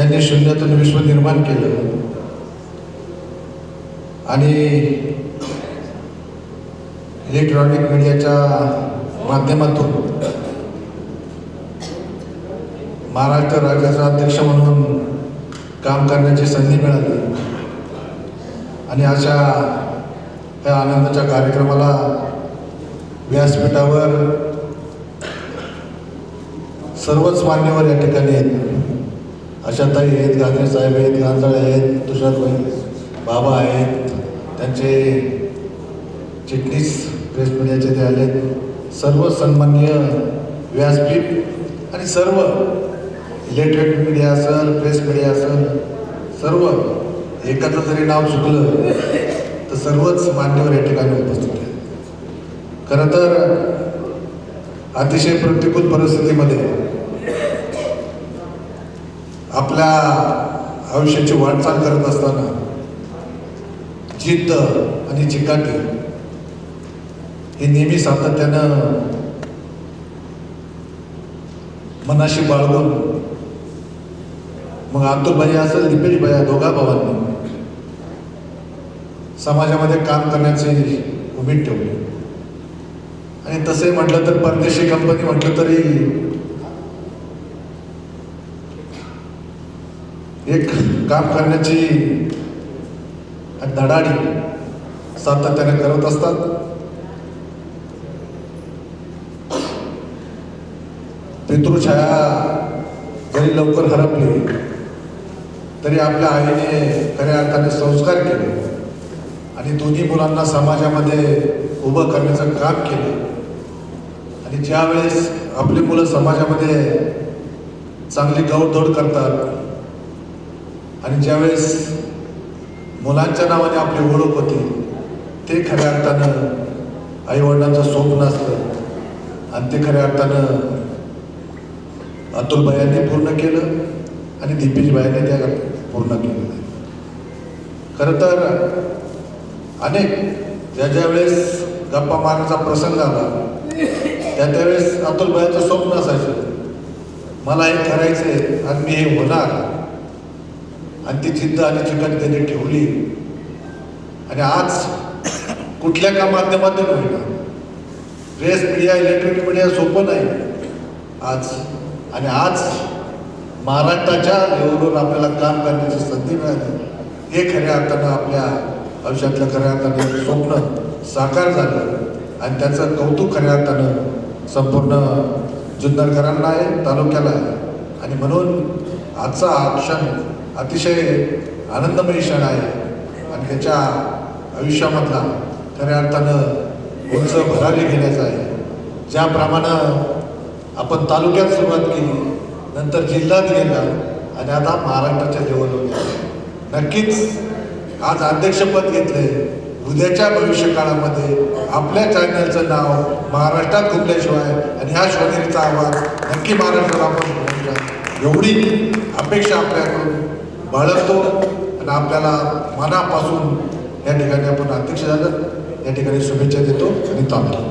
ज्यांनी शून्यातून विश्व निर्माण केलं. आणि इलेक्ट्रॉनिक मीडियाच्या माध्यमातून महाराष्ट्र राज्याचा अध्यक्ष म्हणून काम करण्याची संधी मिळाली. आणि अशा या आनंदाच्या कार्यक्रमाला व्यासपीठावर सर्वच मान्यवर या ठिकाणी आहेत. आशाताई आहेत गांधरे साहेब आहेत गांजाळे आहेत तुषारभाई बाबा आहेत. त्यांचे चिटणीस प्रेस मीडियाचे ते आले सर्व सन्माननीय व्यासपीठ आणि सर्व इलेक्ट्रॉनिक मीडिया असेल प्रेस मीडिया असेल सर्व एकाचं जरी नाव चुकलं तर सर्वच मान्यवर या ठिकाणी उपस्थित आहेत. खरं तर अतिशय प्रतिकूल परिस्थितीमध्ये आपल्या आयुष्याची वाटचाल करत असताना जिद्द आणि चिकाटी हे नेहमी सातत्यानं मनाशी बाळगून मग अतुल भाई असेल दीपेश भाई दोघा भावांनी समाजामध्ये काम करण्याची उमेद ठेवली. आणि तसे म्हटलं तर परदेशी कंपनी म्हटलं तरी एक काम करण्याची धडाडी सातत्याने करत असतात. पितृछाया जरी लवकर हरपली तरी आपल्या आईने खऱ्या अर्थाने संस्कार केले आणि दोन्ही मुलांना समाजामध्ये उभं करण्याचं काम केलं. आणि ज्यावेळेस आपली मुलं समाजामध्ये चांगली गौडधोड करतात आणि ज्यावेळेस मुलांच्या नावाने आपली ओळख होती ते खऱ्या अर्थानं आईवडिलांचं स्वप्न असतं आणि ते खऱ्या अर्थानं अतुल भैयांनी पूर्ण केलं आणि दीपेश भैयांनी त्या पूर्ण केलं. खरं तर अनेक ज्या ज्या वेळेस गप्पा मारण्याचा प्रसंग आला त्या त्यावेळेस अतुल भैयाचं स्वप्न असायचं. मला हे करायचं आहे आणि मी हे होणार. आणि ती जिद्द आणि चिकट त्यांनी ठेवली. आणि आज कुठल्या का माध्यमातून होईना प्रेस मीडिया इलेक्ट्रॉनिक मीडिया सोपं नाही. आज आणि आज महाराष्ट्राच्या लेवलवर आपल्याला काम करण्याची संधी मिळाली. हे खऱ्या अर्थानं आपल्या आयुष्यातलं खऱ्या अर्थानं स्वप्न साकार झालं. आणि त्याचं कौतुक खऱ्या अर्थानं संपूर्ण जुन्नरकरांना आहे तालुक्याला आहे. आणि म्हणून आजचा हा क्षण अतिशय आनंदमयी क्षण आहे. आणि त्याच्या आयुष्यामधला खऱ्या अर्थानं उंच भरारी घेण्याचा आहे. ज्याप्रमाणे आपण तालुक्यात सुरुवात केली नंतर जिल्ह्यात गेला आणि आता महाराष्ट्राच्या लेवलवर गेला. नक्कीच आज अध्यक्षपद घेतले उद्याच्या भविष्य काळामध्ये आपल्या चॅनलचं नाव महाराष्ट्रात घुमल्याशिवाय आणि ह्या शिवनेरीचा आवाज नक्की महाराष्ट्राला आपण एवढी अपेक्षा आपल्याकडून बाळगतो आणि आपल्याला मनापासून या ठिकाणी आपण अध्यक्ष झालं. या ठिकाणी शुभेच्छा देतो आणि थांबतो.